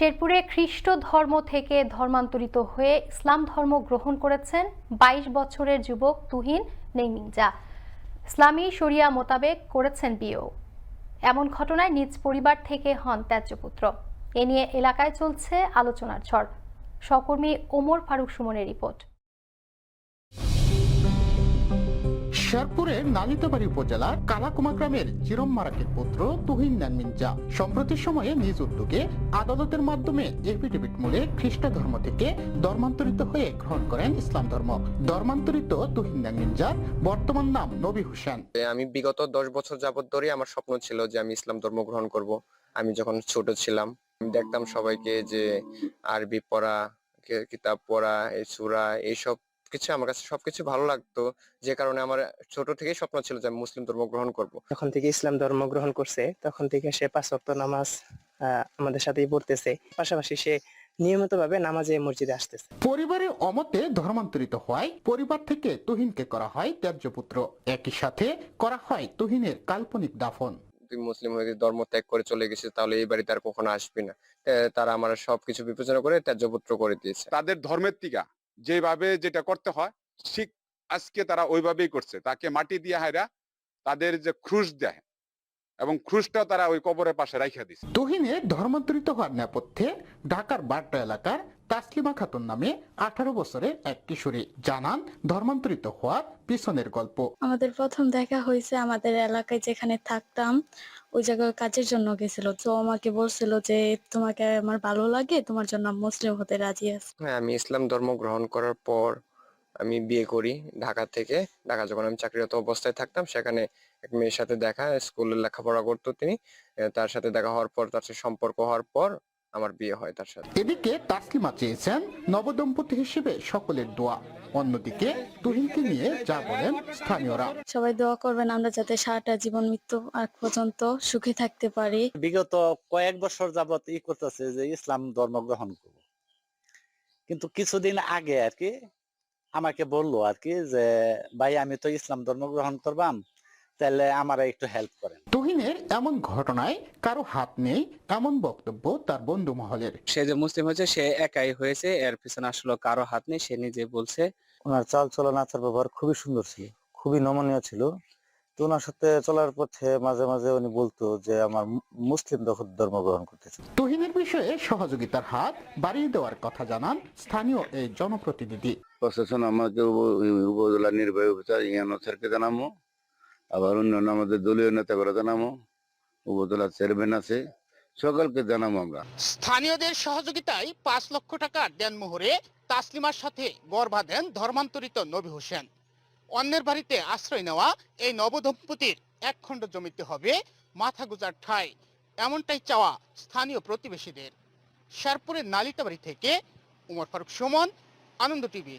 শেরপুরে খ্রিস্ট ধর্ম থেকে ধর্মান্তরিত হয়ে ইসলাম ধর্ম গ্রহণ করেছেন ২২ বছরের যুবক তুহিন নেইমিংজা। ইসলামী শরিয়া মোতাবেক করেছেন বিয়েও। এমন ঘটনায় নিজ পরিবার থেকে হন ত্যাজ্যপুত্র এ নিয়ে এলাকায় চলছে আলোচনার ঝড়। সহকর্মী ওমর ফারুক সুমনের রিপোর্ট। শেরপুরের নালিতাবাড়ি উপজেলার কালাকুমা গ্রামের চিরম মারাকের পুত্র তুহিন ন্যানমিনজা সম্প্রতি সময়ে নিজ উদ্যোগে আদালতের মাধ্যমে এফিডেভিট মূলে খ্রিস্ট ধর্ম থেকে ধর্মান্তরিত হয়ে গ্রহণ করেন ইসলাম ধর্ম। ধর্মান্তরিত তুহিন ন্যানমিনজার বর্তমান নাম নবী হোসেন। আমি বিগত দশ বছর যাবত ধরে আমার স্বপ্ন ছিল যে আমি ইসলাম ধর্ম গ্রহণ করব। আমি যখন ছোট ছিলাম দেখতাম সবাইকে যে আরবি পড়া কিতাব পড়া, এই সুরা, এইসব কিছু আমার কাছে সবকিছু ভালো লাগতো। যে কারণে আমার ছোট থেকেই স্বপ্ন ছিল যে আমি মুসলিম ধর্ম গ্রহণ করব। যখন থেকে ইসলাম ধর্ম গ্রহণ করছে তখন থেকে সে পাঁচ ওয়াক্ত নামাজ আমাদের সাথেই পড়তেছে। পাশাপাশি সে নিয়মিত ভাবে নামাজে মসজিদে আসতেছে। পরিবারের অমতে ধর্মান্তরিত হওয়ায় পরিবার থেকে তুহিনকে করা হয় ত্যায্যপুত্র একই সাথে করা হয় তুহিনের কাল্পনিক দাফন। তুই মুসলিম হয়ে ধর্ম ত্যাগ করে চলে গেছিস তাহলে এই বাড়িতে আর কখনো আসবি না। তারা আমার সবকিছু বিবেচনা করে ত্যায্যপুত্র করে দিয়েছে। তাদের ধর্মের টিকা। যেভাবে যেটা করতে হয়, ঠিক আজকে তারা ওইভাবেই করছে। তাকে মাটি দিয়ে হায়রা তাদের যে ক্রুশ দেয় এবং ক্রুশটা তারা ওই কবরের পাশে রাইখা দিছে। তুহিনের ধর্মান্তরিত হওয়ার নেপথ্যে ঢাকার বাড্ডা এলাকার তাসলিমা খাতুন নামে আঠারো বছরের এক কিশোরী। জানান ধর্মান্তরিত হওয়ার পিছনের গল্প। আমাদের প্রথম দেখা হয়েছে আমাদের এলাকায় যেখানে থাকতাম ওই জায়গায় কাজের জন্য গেছিল। তো আমাকে বলছিল যে তোমাকে আমার ভালো লাগে? তোমার জন্য মুসলিম হতে রাজি আছি। হ্যাঁ আমি ইসলাম ধর্ম গ্রহণ করার পর আমি বিয়ে করি ঢাকা থেকে। ঢাকা যখন আমি চাকরিরত অবস্থায় থাকতাম সেখানে এক মেয়ের সাথে দেখা স্কুলে লেখাপড়া করতো তিনি। তার সাথে দেখা হওয়ার পর তার সাথে সম্পর্ক হওয়ার পর আমার বিয়ে হয় তার সাথে। এদিকে তাসলিমা চেয়েছেন নবদম্পতি হিসেবে সকলের দোয়া। অন্যদিকে তুহিনকে নিয়ে যা বলেন স্থানীয়রা। সবাই দোয়া করবেন আমরা যাতে সারাটা জীবন মৃত্যু আগ পর্যন্ত সুখে থাকতে পারি। বিগত কয়েক বছর যাবত ই করতেছে যে ইসলাম ধর্ম গ্রহণ করব। কিন্তু কিছুদিন আগে আর কি আমাকে বলল আর কি যে ভাই আমি তো ইসলাম ধর্ম গ্রহণ করবাম। তাহলে আমার একটু হেল্প করেন। তুহিনের এমন ঘটনায় কারও হাত নেই এমন বক্তব্য তার বন্ধু মহলের। সে যে মুসলিম হয়েছে সে একাই হয়েছে এর পিছনে আসলে কারও হাত নেই সে নিজে বলছে। ওনার চাল চলন আচার ব্যবহার খুবই সুন্দর ছিল খুবই নমনীয় ছিল। তো ওনার সাথে চলার পথে মাঝে মাঝে উনি বলতো যে আমার মুসলিম ধর্ম গ্রহণ করতেছে। তুহিনের বিষয়ে সহযোগিতার হাত বাড়িয়ে দেওয়ার কথা জানান স্থানীয় এই জনপ্রতিনিধি। প্রশাসন আমাকে উপজেলা নির্বাহী অফিসার ইয়ানো স্যারকে জানাব আবার অন্যান্য আমাদের দলীয় নেতা করে জানাব উপজেলা চেয়ারম্যান আছে, সকলকে জানাব আমরা। স্থানীয়দের সহযোগিতায় পাঁচ লক্ষ টাকা দেনমোহরে তাসলিমার সাথে গড় বাঁধেন ধর্মান্তরিত নবী হোসেন। অন্যের বাড়িতে আশ্রয় নেওয়া এই নবদম্পতির এক খণ্ড জমিতে হবে মাথা গুজার ঠাই, এমনটাই চাওয়া স্থানীয় প্রতিবেশীদের। শেরপুরের নালিতাবাড়ি থেকে উমর ফারুক সুমন, আনন্দ টিভি।